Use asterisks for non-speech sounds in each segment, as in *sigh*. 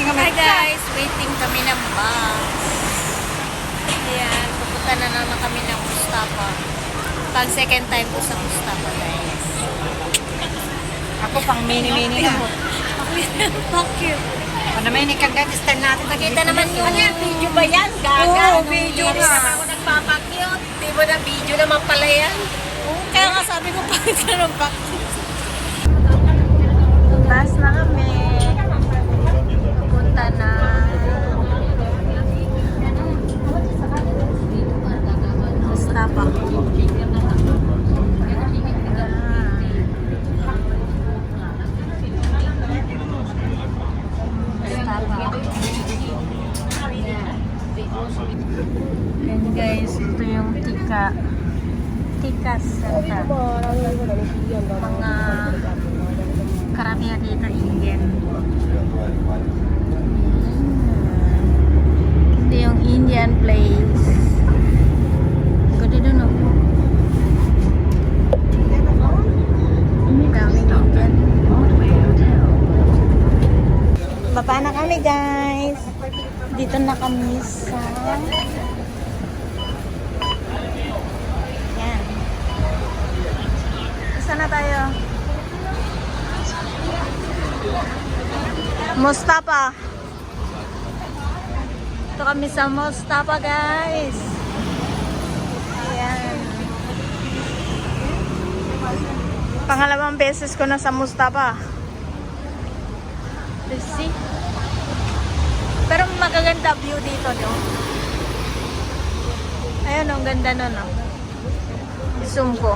waiting kami. Hi guys, waiting kami ng bus. Ayan, pupunta na naman kami ng Mustafa. Pang second time ko sa Mustafa guys. Ako pang mini-mini na. Bakit? *laughs* Ano may nikagad style natin. Nakita naman yung... Ano yan? Video ba yan? Gaga? Oo, Anong video nga. Sabi ako nagpapakyut. Di ba na video naman pala yan? Oo, kaya nga sabi ko *laughs* bakit ka nang back? Bus na kami. Pupunta na... Mustafa. And guys, ito yung tika. Tika center. Mga karamihan dito Indian. Ito yung Indian place. Ganda dun oh. Ang daming Indian. Baba na kami guys. Dito na kami sa Yan. Saan na tayo? Mustafa. Sa Mustafa, guys. Ayan. Pangalawang beses ko na sa Mustafa. Let's see. Pero magaganda view dito, no? Ayun, ang ganda nun, no? Zoom ko.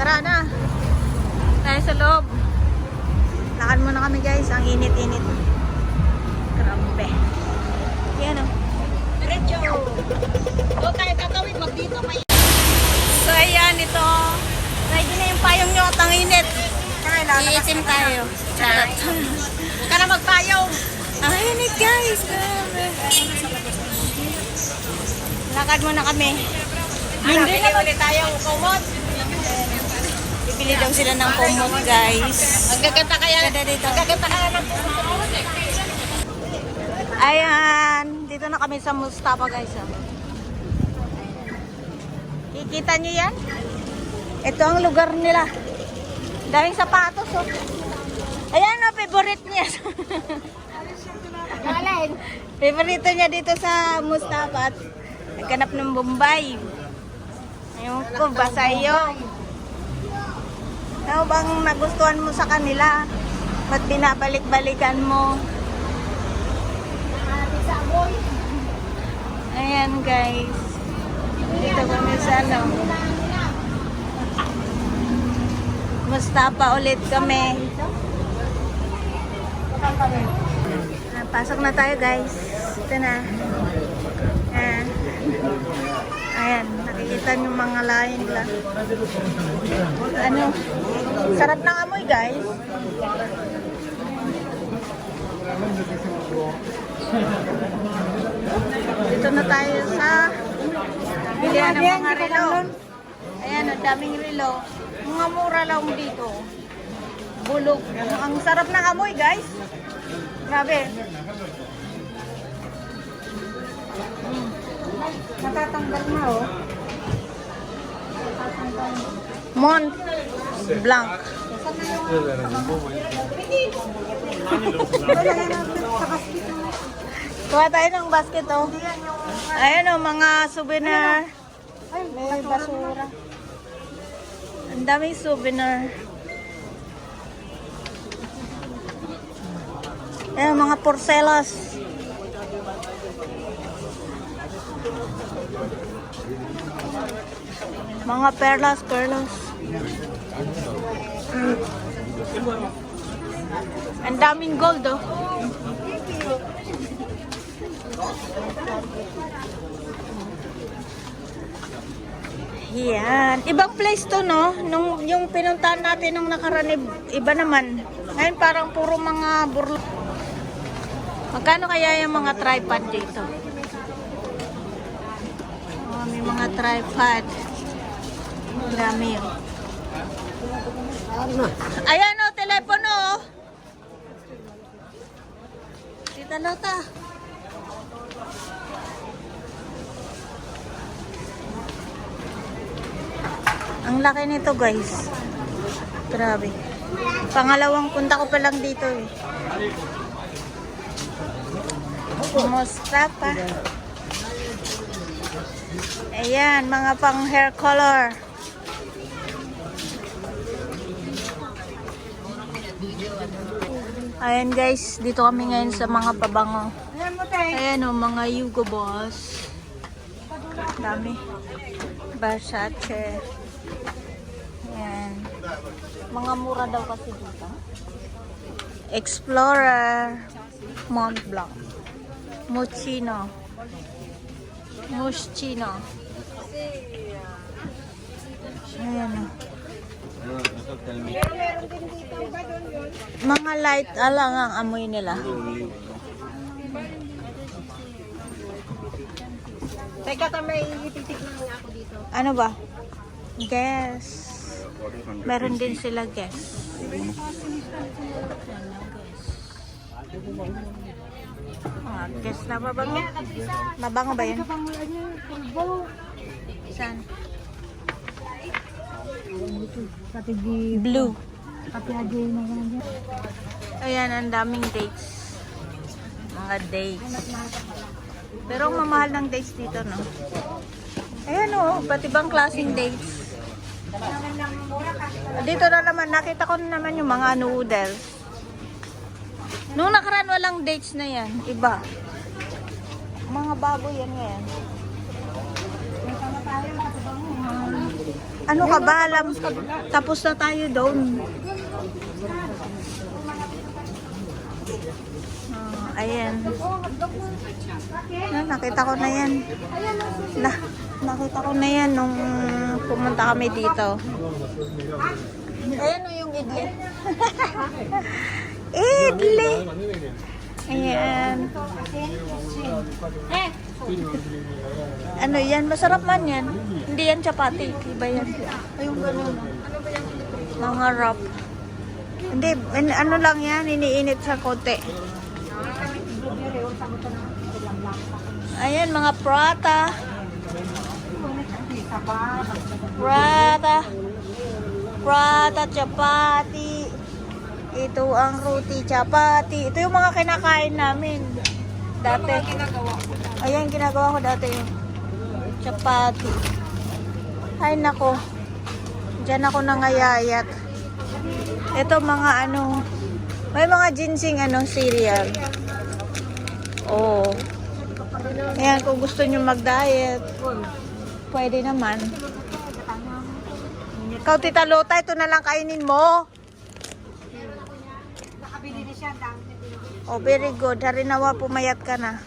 Tara na. Tayo sa loob. Lakad muna kami guys. Ang init-init. Grabe. Yan o. Diretso. Doon tayo tatawid. Magdito yan. So ayan ito. Ready na yung payong nyo at ang init. Iitim tayo. Charot. Huwag ka na magpayong. ang init guys. Grabe. Lakad muna kami. Ano, bili ulit tayong kumot. Bibili daw sila ng kumot guys. Ang gaganda kaya. Ganda dito. Ang gaganda kaya ng kumot. Ayan, dito na kami sa Mustafa guys. Oh. Kikita nyo yan? Ito ang lugar nila. Daming sapatos oh. Ayan oh, favorite niya. *laughs* Favorito niya dito sa Mustafa at nagkanap ng Bombay. Ayun ko, basa yun. Ano bang nagustuhan mo sa kanila? Ba't binabalik-balikan mo? Ayan guys. Dito kami sa ano. Mustafa ulit kami. Pasok na tayo guys. Ito na. Ayan. Ayan. Nakikita niyo mga lain nila. Ano? Sarap ng amoy guys. Dito na tayo sa bilihan ng mga relo. Ayan, ang daming relo. Mga mura lang dito. Bulog. Ang sarap ng amoy, guys. Grabe. Natatanggal na oh. Mont Blanc. Kuha tayo ng basket, oh. Ayan, oh, mga souvenir. May basura. Ang daming souvenir. Ayan, mga porcelas. Mga perlas, perlas. Ang daming gold, oh. Yan. Ibang place to, no? Nung, yung pinuntahan natin nung nakaraan, ib- iba naman. Ngayon parang puro mga burlo. Magkano kaya yung mga tripod dito? Oh, may mga tripod. Dami yun. Ayan o, telepono o. Tita Lota. Ang laki nito guys. Grabe. Pangalawang punta ko pa lang dito eh. Mustafa. Ayan, mga pang hair color. Ayan guys, dito kami ngayon sa mga pabango. Ayan o, mga Yugo Boss. Dami. Versace. Ayan. Mga mura daw kasi dito. Explorer. Mont Blanc. Moschino. Moschino. Ayan o. Mga light alang ang amoy nila. Teka, tamay, ititikman nga ako dito. Ano ba? Guess. Meron din sila guess. Ah, guess na mabango? Mabango ba yun? Saan? Blue. Ayan, ang daming dates. Mga dates. Pero ang mamahal ng dates dito, no? Ayan o, pati bang klaseng dates. Dito na naman, nakita ko na naman yung mga noodles. Nung nakaraan walang dates na yan, iba. Mga baboy yan ngayon. Ano ka ba? Alam, tapos na tayo doon. Ah, ayan. Na, nakita ko na yan. Na, nakita ko na yan nung pumunta kami dito. Ayan o yung idli. *laughs* idli! Ayan. Ano yan? Masarap man yan. Hindi yan chapati. Iba yan. Ayun ganun. Mga wrap. Hindi, in- ano lang yan, iniinit sa konti. Ayan, mga prata. Prata. Prata, chapati. Ito ang roti chapati. Ito yung mga kinakain namin. Dati. Ayan, ginagawa ko dati yung chapati. Ay, nako. Diyan ako nangayayat. Ito mga ano, may mga ginseng ano, cereal. Oo. Ayan, kung gusto nyo mag-diet, pwede naman. Ikaw, Tita Lota, ito na lang kainin mo. Oh, very good. Harinawa, pumayat ka na.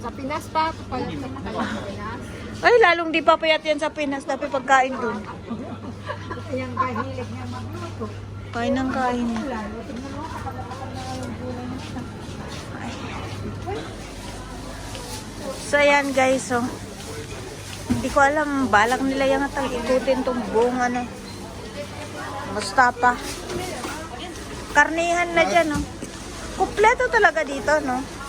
Sa Pinas pa, kapag sa Pinas. Ay, lalong di pa payat yan sa Pinas. Tapi pagkain dun. Yung kahilig niya magluto. Kain ng kain. So, ayan guys. So, hindi ko alam. Balak nila yung atang ikutin tong buong ano. Mustafa. Karnihan na dyan, no? Kompleto talaga dito, no?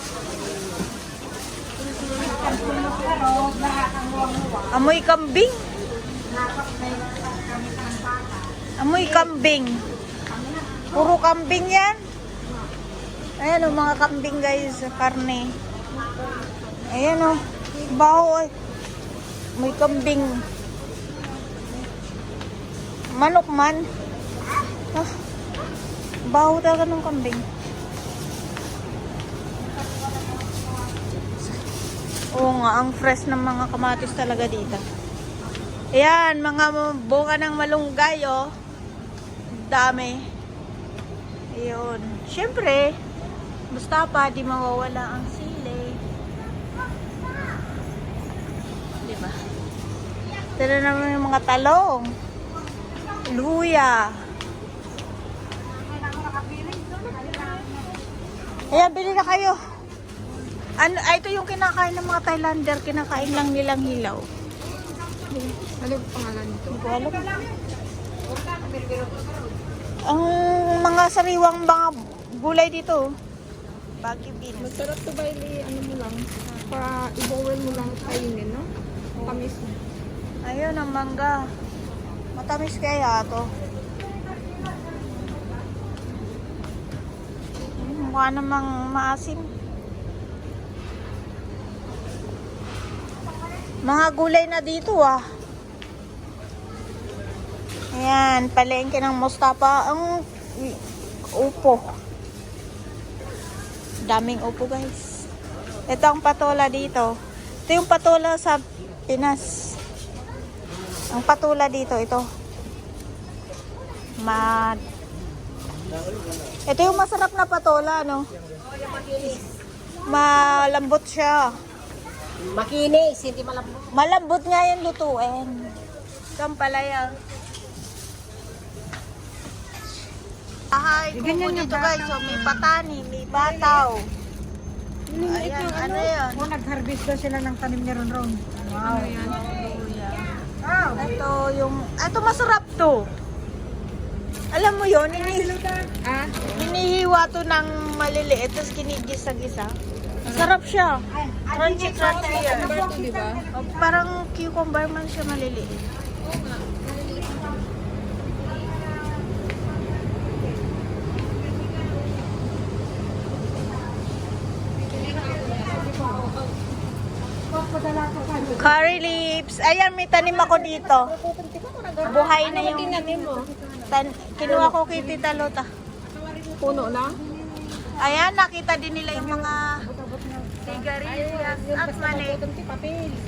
Amoy kambing. Amoy kambing. Puro kambing yan. Ayan o, mga kambing guys, karne. Ayan o, baho ay. May kambing. Manok man. Ah, baho talaga ng kambing. Oo nga, ang fresh ng mga kamatis talaga dito. Ayan, mga bunga ng malunggay, oh. Dami. Ayun. Siyempre, basta pa, di mawawala ang sili. Diba? Na naman yung mga talong. Luya. Ayan, bili na kayo. Ano, ay, ito yung kinakain ng mga Thailander. Kinakain lang nilang hilaw. Ano yung pangalan nito? Hindi ko alam. Ang mga sariwang mga gulay dito. Baguio beans. Masarap to ba ano mo lang, para i-bowl mo lang kainin, no? Tamis mo. Ayun, ang mangga. Matamis kaya to. Mukha namang maasim. Mga gulay na dito ah. Ayan, palengke ng Mustafa. Ang upo. Daming upo guys. Ito ang patola dito. Ito yung patola sa Pinas. Ang patula dito, ito. Ma... Ito yung masarap na patola, no? Malambot siya. Makinis, hindi malambot. Malambot nga yung lutuin. Ito ang palaya. Ahay, kuko dito guys. So, may patani, may bataw. Ayan, ano yan? O, nag-harvest daw sila ng tanim niya ron ron. Wow. Ano yan? Ito yung... Ito masarap to. Alam mo yun, Ah? hinihiwa to ng maliliit, tapos kinigisa-gisa. Sarap siya. Crunchy, crunchy yan. Number 2, di ba? Oh, Parang cucumber man siya maliliit. Curry leaves. Ayan, may tanim ako dito. Buhay na yung... Tan kinuha ko kay Tita Lota. Puno lang? Ayan, nakita din nila yung mga sigarilyas at mali.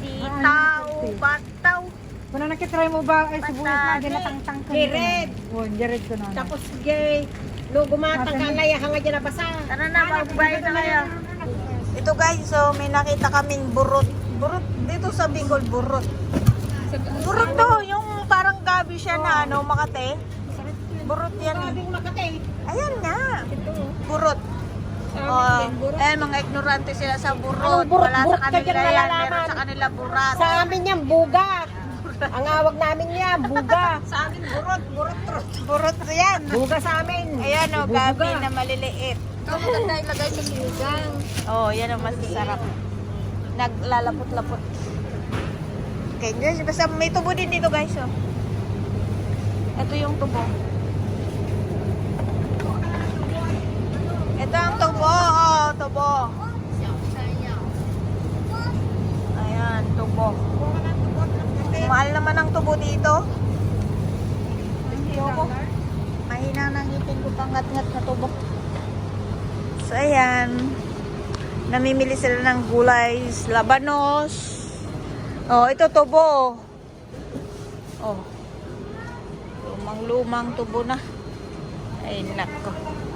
Sitaw, bataw. Kung nakitry mo ba ay sibuyas na ginatang-tang ko. Jared. O, Jared ko na. Tapos gay, no gumatang ka na yung hanga dyan na basa. Tara na, magbayad na kaya. Ito guys, so may nakita kaming burot. Burot, dito sa Bicol, burot. Burot to, yung parang gabi siya na ano, Makate. Burot yan. Ayan nga, burot. Oh, eh, mga ignorante sila sa burot. Anong burot? Wala sa Burot ka kanila dyan yan, meron sa kanila burat. Sa amin yan, buga. Ang awag namin yan, buga. *laughs* Sa amin, burot, burot, burot. Burot yan. Buga sa amin. Ayan o, gabi na maliliit. Ito maganda ilagay sa sinigang. Oh, yan ang masasarap. Naglalapot-lapot. Okay, guys, basta may tubo din dito, guys. Oh. Ito yung tubo. Ito ang tubo. Oh, tubo. Ayan, tubo. Mahal naman ang tubo dito. Ayoko. Mahina na ang ngipin ko pangat-ngat na tubo. So, ayan. Namimili sila ng gulay, labanos. Oh, ito tubo. Oh. Lumang-lumang tubo na. Ay, nako.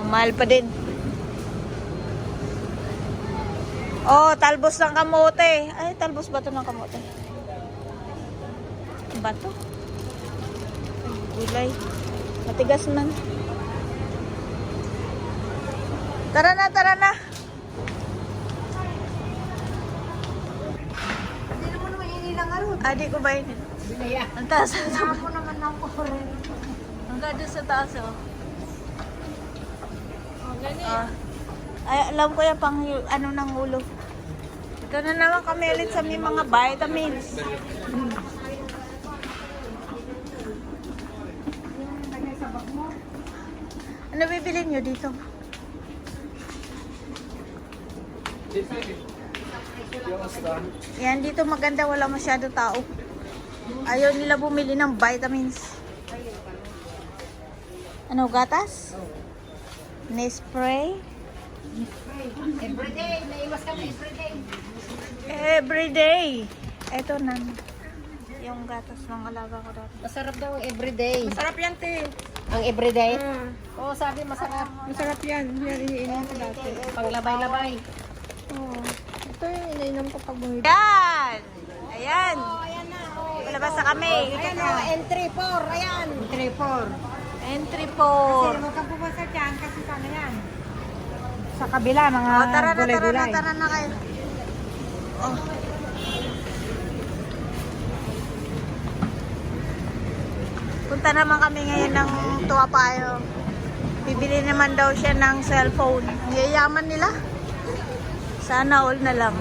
Mahal pa din. Oh, talbos ng kamote. Ay, talbos ba to ng kamote? Ba to? Ay, Gulay. Matigas man. Tara na, tara na. Adi ko ba yun? Ang taas ang. Ako naman kukurin. Ang ganda sa taas, oh. Oh, ganyan. Ah. Ay, alam ko yan pang ano ng ulo. Ito na naman kami ulit sa may mga vitamins. Ano bibili nyo dito? Yan, dito maganda, wala masyado tao. Ayaw nila bumili ng vitamins. Ano, gatas? Nespray? Everyday, naiwas kami everyday. Everyday. Ito na. Yung gatas ng alaga ko dati. Masarap daw ang everyday. Masarap yan, te. Ang everyday? Ah, Oo, sabi masarap. masarap yan. Yan, iniinom ko dati. Panglabay-labay. Oh. Ito yung iniinom ko pag bumibili. Yan! Ayan. Ayan na. Palabas na kami. Ayan na, entry 4, ayan. 3-4. Entry Kasi 4. huwag kang pumasa dyan kasi sana yan. Sa kabila, mga Oh, tara na, tara na, tara na kayo. Oh. Punta naman kami ngayon ng Tuwapayo. Bibili naman daw siya ng cellphone. Yayaman nila. Sana all na lang.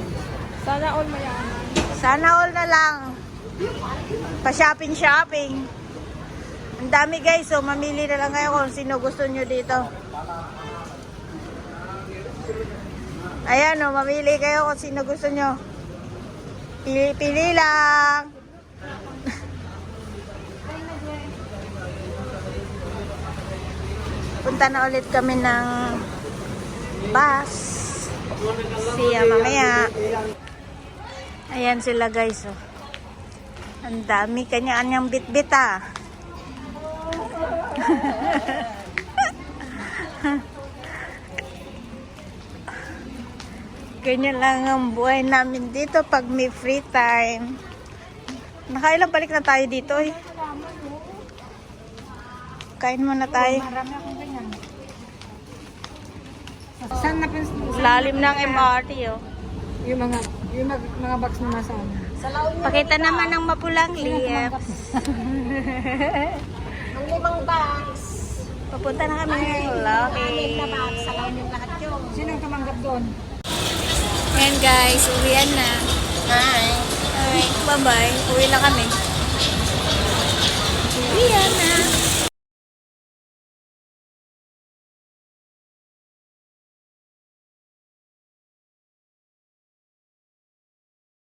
Sana all mayaman. Sana all na lang. Pa-shopping shopping. Ang dami guys, so mamili na lang kayo kung sino gusto nyo dito. Ayan o, mamili kayo kung sino gusto nyo. Pili-pili lang. *laughs* Punta na ulit kami ng bus. See ya mamaya. Ayan sila guys. Oh. Ang dami kanya-anyang bit-bit ah. *laughs* Ganyan lang ang buhay namin dito pag may free time. Nakailang balik na tayo dito eh. Kain muna tayo. Saan na. Lalim ng MRT oh. Yung mga, yung mga, mga box na nasa ano. Pakita naman ng mapulang lips. Ang limang box. Papunta na kami ng yun. Sino ang tumanggap doon? Ayan guys, uwian na. Hi. Bye-bye. Uwi na kami. Uwian na.